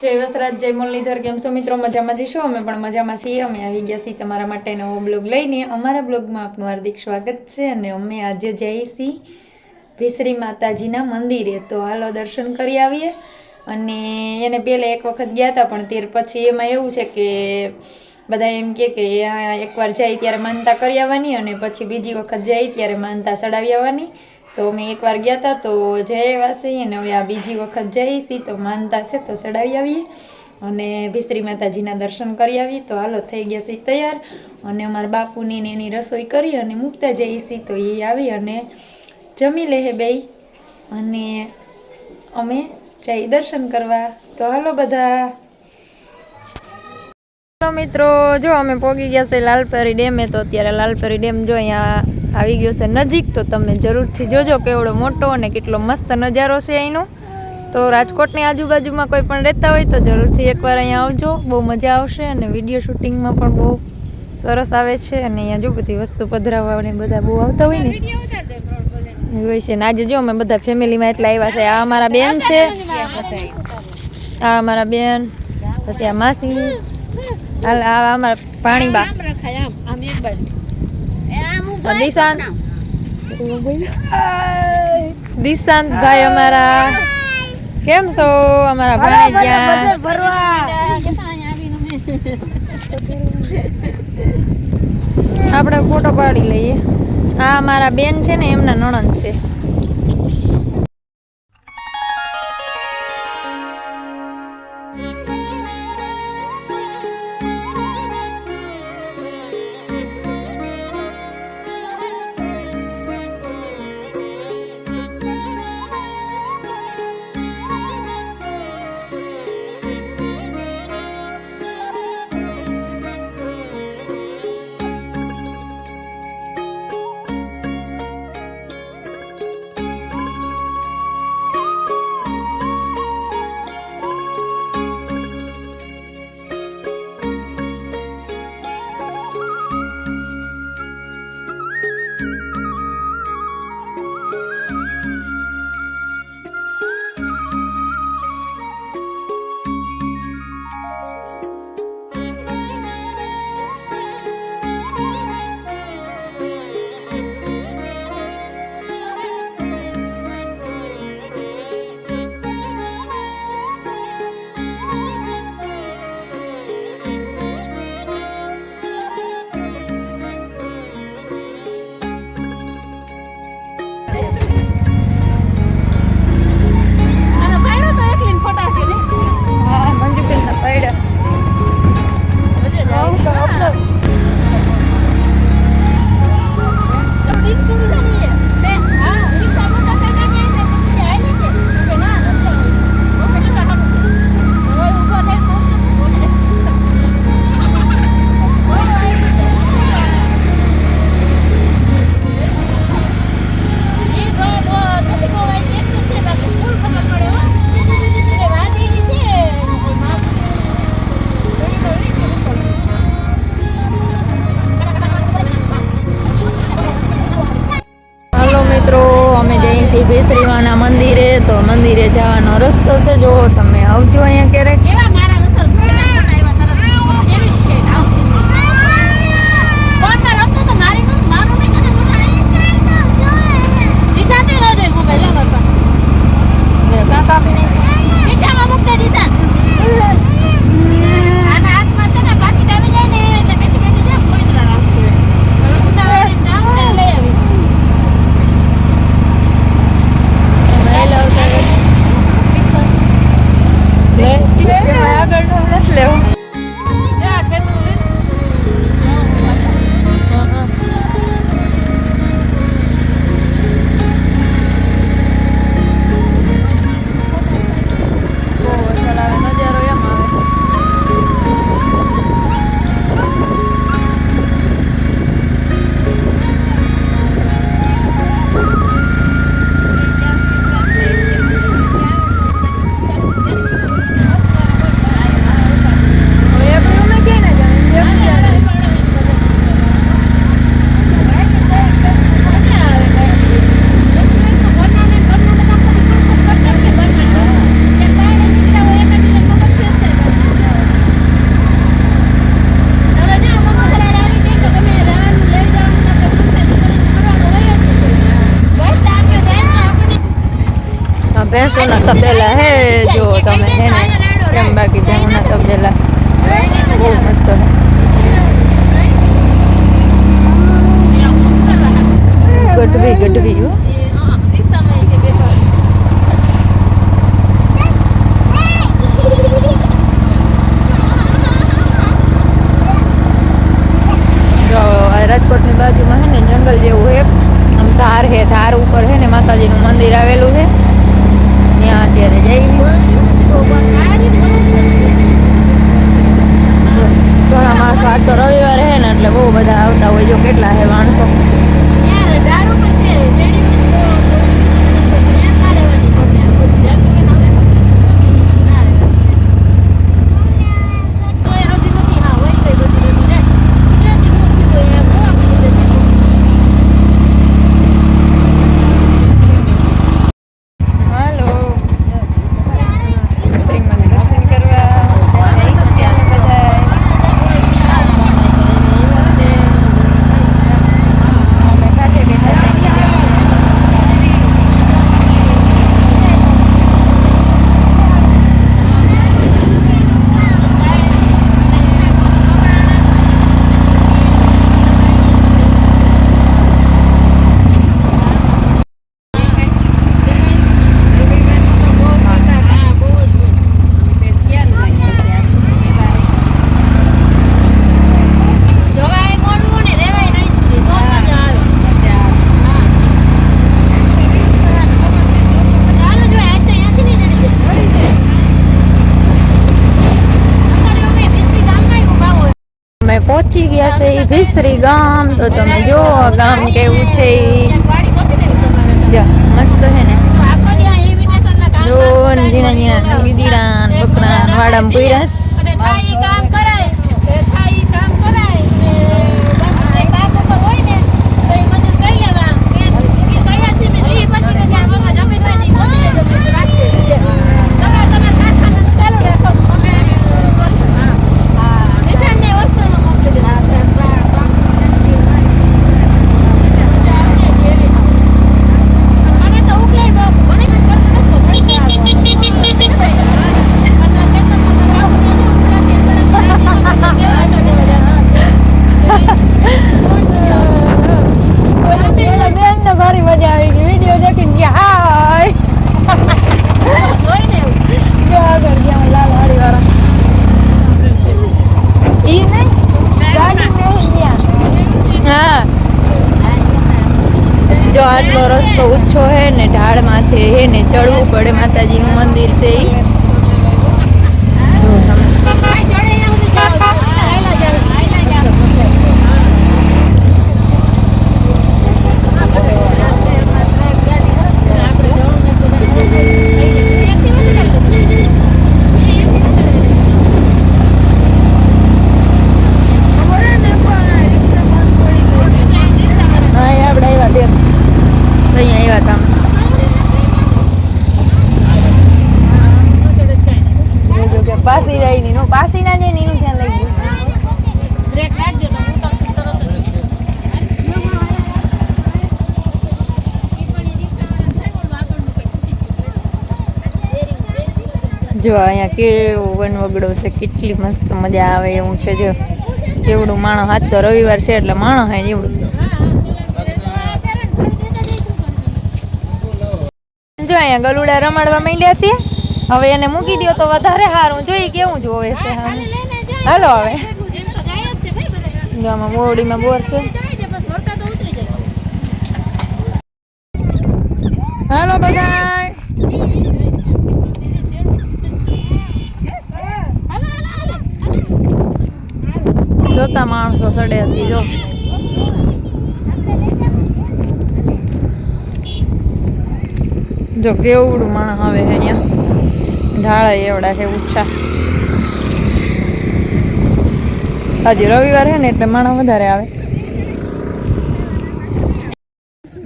જય વસરાજ, જય મુરલીધર, કેમ છો મિત્રો? મજામાં જઈશું અમે પણ મજામાં છીએ. અમે આવી ગયા છીએ તમારા માટે નવો બ્લોગ લઈને. અમારા બ્લોગમાં આપનું હાર્દિક સ્વાગત છે અને અમે આજે જઈએ છીએ વિસરી માતાજીના મંદિરે. તો હાલો દર્શન કરી આવીએ. અને એને પહેલાં એક વખત ગયા હતા, પણ ત્યાર પછી એમાં એવું છે કે બધા એમ કહે કે એકવાર જાય ત્યારે માનતા કરી આવવાની અને પછી બીજી વખત જાય ત્યારે માનતા ચડાવી આવવાની. તો અમે એકવાર ગયા હતા તો જય એવા છીએ અને હવે આ બીજી વખત જઈ છીએ તો માનતા છે તો ચડાવી આવીએ. અને ભીસરી માતાજીના દર્શન કરી આવીએ. તો હાલો, થઈ ગયા છે તૈયાર. અને અમારા બાપુની ને એની રસોઈ કરી અને મૂકતા જઈએ છીએ તો એ આવી અને જમી લે હે બેય. અને અમે જઈ દર્શન કરવા. તો હાલો બધા. મિત્રો, જો અમે પોગી ગયા છે લાલપરી ડેમે, તો અત્યારે લાલપરી ડેમ જો અહીંયા આવી ગયો છે નજીક, તો તમે જરૂરથી જોજો કેવડો મોટો અને કેટલો મસ્ત નજારો છે અહીંનો. તો રાજકોટની આજુબાજુમાં કોઈ પણ રહેતા હોય તો જરૂરથી એકવાર અહીંયા આવજો. બહુ મજા આવશે અને વીડિયો શૂટિંગમાં પણ બહુ સરસ આવે છે અને અહીંયા જો બધી વસ્તુ પધરાવવાને બધા બહુ આવતા હોય ને. હોય છે ને. આજે જો અમે બધા ફેમિલીમાં એટલા આવ્યા છે. આ અમારા બેન છે. આ અમારા બેન, પછી આ માસી. આ અમારા પાણીબા. આ દિશાંત દિશાંત ભાઈ અમારા કેમ છો અમારા ભાણેજ્યા આપણે ફોટો પાડી લઈએ. આ અમારા બેન છે ને એમના નણંદ છે. છીએ મંદિરે તો મંદિરે જવાનો રસ્તો છે. જો તમે આવજો અહીંયા. valeu! ભેંસોના તપેલા હે, જો તમે હે ને કેમ બાકી ભેંસોના તબેલા. બહુ મસ્ત હે. ગઢવી ગઢવી હો જો આ રાજકોટની બાજુમાં હે ને જંગલ જેવું હે આમ ધાર હે ધાર ઉપર હે ને માતાજીનું મંદિર આવેલું છે ત્યાં અત્યારે જઈ ઘણા માણસો આજ તો રવિવાર હે ને એટલે બહુ બધા આવતા હોય જો કેટલા હે પહોંચી ગયા છે એ ભીસરી ગામ, તો તમે જો ગામ કેવું છે. મસ્ત છે ને જો ને ઝીણા ઝીણા ગીદીડા ને બકરા ને વાડામાં પૂર્યા છે. ઓલા પેલા બેનને ભારી મજા આવી ગઈ વીડિયો દેખીને ગયા હાય જો આગળ ગયા લાલ વાળી વાળા ઈ નહીં ગાડી બેસી ગયા હા જો આટલો ઓછો હે ને ઢાળમાંથી હે ને ચડવું પડે માતાજીનું મંદિર છે ઈ જો તમે હા એ આપણે આવ્યા તે અહીંયા આવ્યા પાસી જાય નહીં. નો પાસી ના જાય ની નું ધ્યાન લઈ જો અહીંયા કેવો વનવગડો છે કેટલી મસ્ત મજા આવે એવું છે જો. કેવડું માણો હાથ તો રવિવાર છે એટલે માણસ હે એવડું. જો અહીંયા ગલુડા રમાડવા માંડ્યા છે. હવે એને મૂકી દો તો વધારે સારું જોઈએ કેવું જોવે છે હાલો હવે. જો બોરડીમાં બોર છે. હાલો બધા જોતા માણસો સડે હતી જો. જો કેવડું માણસ આવે અહીંયા. ઢાળા એવડા છે ઊંચા આજે રવિવાર છે ને એટલે માણસ વધારે આવે.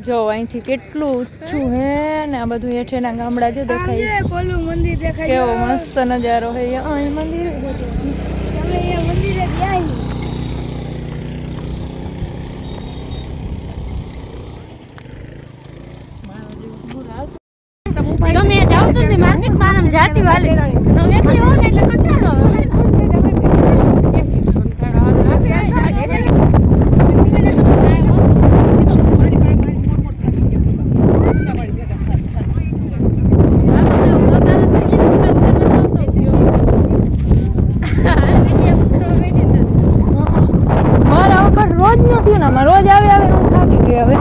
જો અહીંથી કેટલું ઊંચું હે ને આ બધું હેઠેના ગામડા જો દેખાય. મંદિર દેખાય. કેવો મસ્ત નજારો હે અહીં મંદિર તમે અહીંયા મંદિરે ગયા ઈ. તમે જાઓ સુધી માર્કેટમાં આમ જાતી વાલી. એકલી હોઉં ને એટલે કંટાળો. રોજ આવે આવે હું થાકી ગઈ હવે.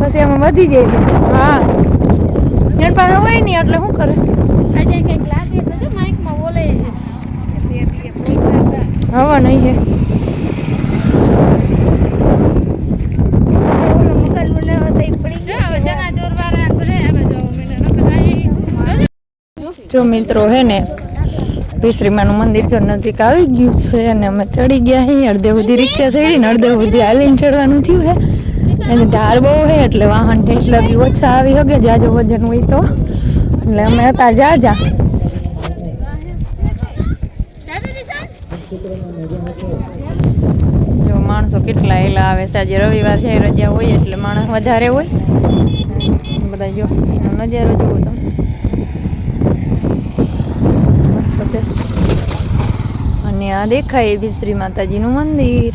પછી એમાં વધી જાય હા. પાસે હોય નહીં, એટલે શું કરે? આજે કંઈક લાગે છે જો માઇકમાં બોલે છે. હવા નહીં છે જો મિત્રો હે ને વિશ્રીમાનું મંદિર તો નજીક આવી ગયું છે અને અમે ચડી ગયા અહીં અડધે સુધી રિક્ષા ચડી ને અડધે સુધી હાલીને ચડવાનું થયું હે. એની ઢાળ બહુ હે એટલે વાહન ઠેઠ લગી ઓછા આવી શકે જાજો વજન હોય તો. એટલે અમે હતા, જા જા. માણસો કેટલા એલા આવે છે, આજે રવિવાર છે, રજા હોય એટલે માણસ વધારે હોય. બધા જો, એનો નજારો જુઓ તમે. અને આ દેખાય બી શ્રી માતાજીનું મંદિર.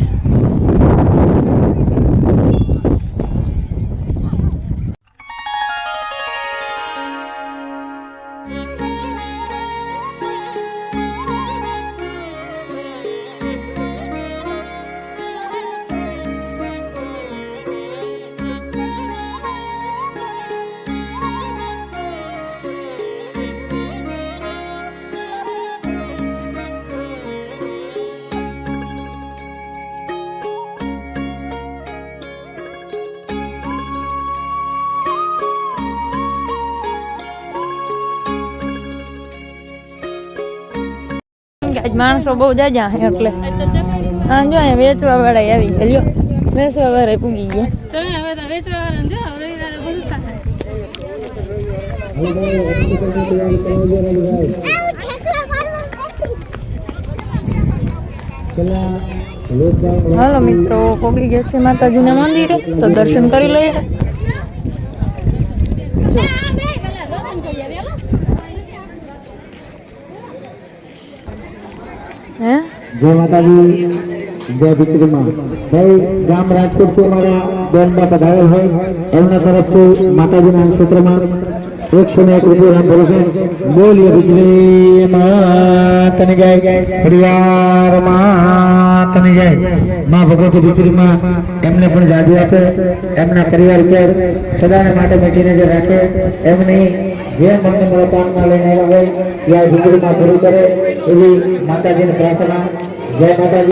આજ માણસો બહુ જાજા હે એટલે. હા જો અહીંયા વેચવા વાળા આવી ગયા. લ્યો વેચવા વાળા પૂગી ગયા. તમે હવે તો વેચવા વાળા જો રવિવારે બધું થાય. હાલો મિત્રો પોગી ગયા છે માતાજીના મંદિરે તો દર્શન કરી લઈએ. જય માતાજી, જય વિક્રમા ભાઈ, ગામ રાજકોટથી અમારા બેનબા પધારેલ હોય. એમના તરફથી માતાજીના ક્ષેત્રમાં એકસો ને એક રૂપિયા નામ ભરું છે. બોલીએ વીજળી માતની જય. પરિવાર માતની જય. માં ભગવતી વીજળીમાં એમને પણ જાદુ આપે. એમના પરિવાર પર સદાને માટે મેટીને નજર રાખે. એમની જે મનની મનોકામના લઈને આવ્યા હોય, ત્યાં વીજળીમાં પૂરું કરે એવી માતાજીની પ્રાર્થના જય માતાજી